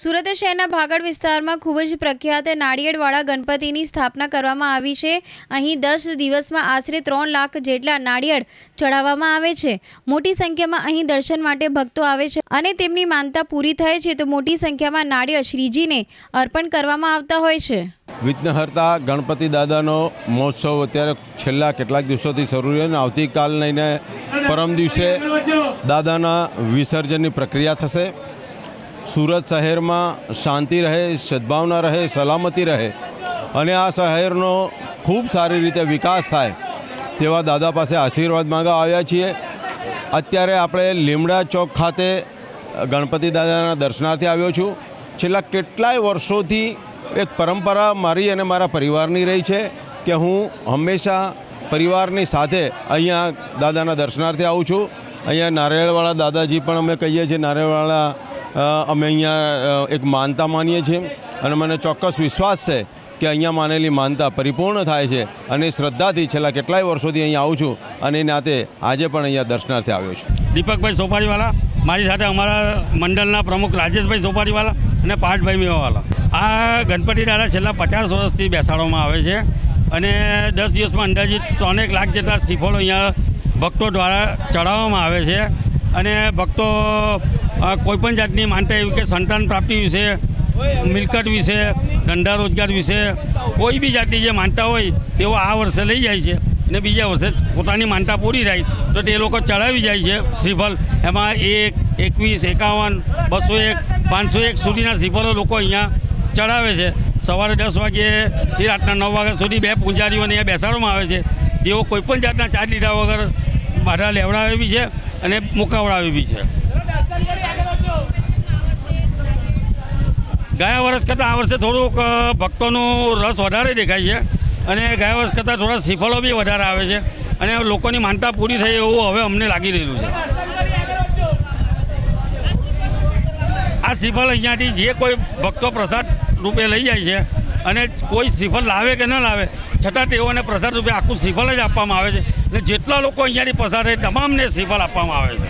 સુરત શહેરના ભાગળ વિસ્તારમાં ખૂબ જ પ્રખ્યાત નાળિયેરવાળા ગણપતિની સ્થાપના કરવામાં આવી છે. અહીં દસ દિવસમાં આશરે ત્રણ લાખ જેટલા નાળિયેર ચઢાવવામાં આવે છે. મોટી સંખ્યામાં અહીં દર્શન માટે ભક્તો આવે છે અને તેમની માનતા પૂરી થાય છે તો મોટી સંખ્યામાં નાળિયેર શ્રીજીને અર્પણ કરવામાં આવતા હોય છે. વિઘ્નહર્તા ગણપતિ દાદાનો મહોત્સવ અત્યારે છેલ્લા કેટલાક દિવસોથી શરૂ રહ્યો અને આવતીકાલ લઈને પરમ દિવસે દાદાના વિસર્જનની પ્રક્રિયા થશે. સુરત શહેરમાં શાંતિ રહે, સદભાવના રહે, સલામતી રહે અને આ શહેરનો ખૂબ સારી રીતે વિકાસ થાય તેવા દાદા પાસે આશીર્વાદ માંગવા આવ્યા છીએ. અત્યારે આપણે લીમડા ચોક ખાતે ગણપતિ દાદાના દર્શનાર્થે આવ્યો છું. છેલ્લા કેટલાય વર્ષોથી એક પરંપરા મારી અને મારા પરિવારની રહી છે કે હું હંમેશા પરિવારની સાથે અહીંયા દાદાના દર્શનાર્થે આવું છું. અહીંયા નારિયેળવાળા દાદાજી પણ અમે કહીએ છીએ, નારિયેળવાળા અમે અહીંયા એક માનતા માનીએ છીએ અને મને ચોક્કસ વિશ્વાસ છે કે અહીંયા માનેલી માનતા પરિપૂર્ણ થાય છે અને શ્રદ્ધાથી છેલ્લા કેટલાય વર્ષોથી અહીંયા આવું છું અને એ નાતે આજે પણ અહીંયા દર્શનાર્થે આવ્યો છું. દીપકભાઈ સોપારીવાલા, મારી સાથે અમારા મંડળના પ્રમુખ રાજેશભાઈ સોપારીવાલા અને પાઠભાઈ મેવાવાલા. આ ગણપતિ દાદા છેલ્લા પચાસ વર્ષથી બેસાડવામાં આવે છે અને દસ દિવસમાં અંદાજિત ત્રણેક લાખ જેટલા શ્રીફળો અહીંયા ભક્તો દ્વારા ચડાવવામાં આવે છે અને ભક્તો કોઈપણ જાતની માનતા એવી કે સંતાન પ્રાપ્તિ વિશે, મિલકત વિશે, ધંધા રોજગાર વિશે, કોઈ બી જાતની જે માનતા હોય, તેઓ આ વર્ષે લઈ જાય છે ને બીજા વર્ષે પોતાની માનતા પૂરી થાય, તો તે લોકો ચડાવી જાય છે શ્રીફળ. એમાં એક, એકવીસ, એકાવન, બસો એક, પાંચસો એક સુધીના શ્રીફળો લોકો અહીંયા ચડાવે છે. સવારે દસ વાગ્યેથી રાતના નવ વાગ્યા સુધી બે પૂજારીઓને અહીંયા બેસાડવામાં આવે છે. તેઓ કોઈપણ જાતના ચાર્જ લીધા વગર બાધા લેવડાવે બી છે અને મુકાવડાવે બી છે. ગયા વર્ષ કરતાં આ વર્ષે થોડુંક ભક્તોનો રસ વધારે દેખાય છે અને ગયા વર્ષ કરતાં થોડા શ્રીફળો બી વધારે આવે છે અને લોકોની માનતા પૂરી થઈ એવું હવે અમને લાગી રહેલું છે. આ શ્રીફળ અહીંયાથી જે કોઈ ભક્તો પ્રસાદ રૂપે લઈ જાય છે અને કોઈ શ્રીફળ લાવે કે ન લાવે, છતાં તેઓને પ્રસાદ રૂપે આખું શ્રીફળ જ આપવામાં આવે છે. અને જેટલા લોકો અહીંયાથી પસાર થાય, તમામને શ્રીફળ આપવામાં આવે છે.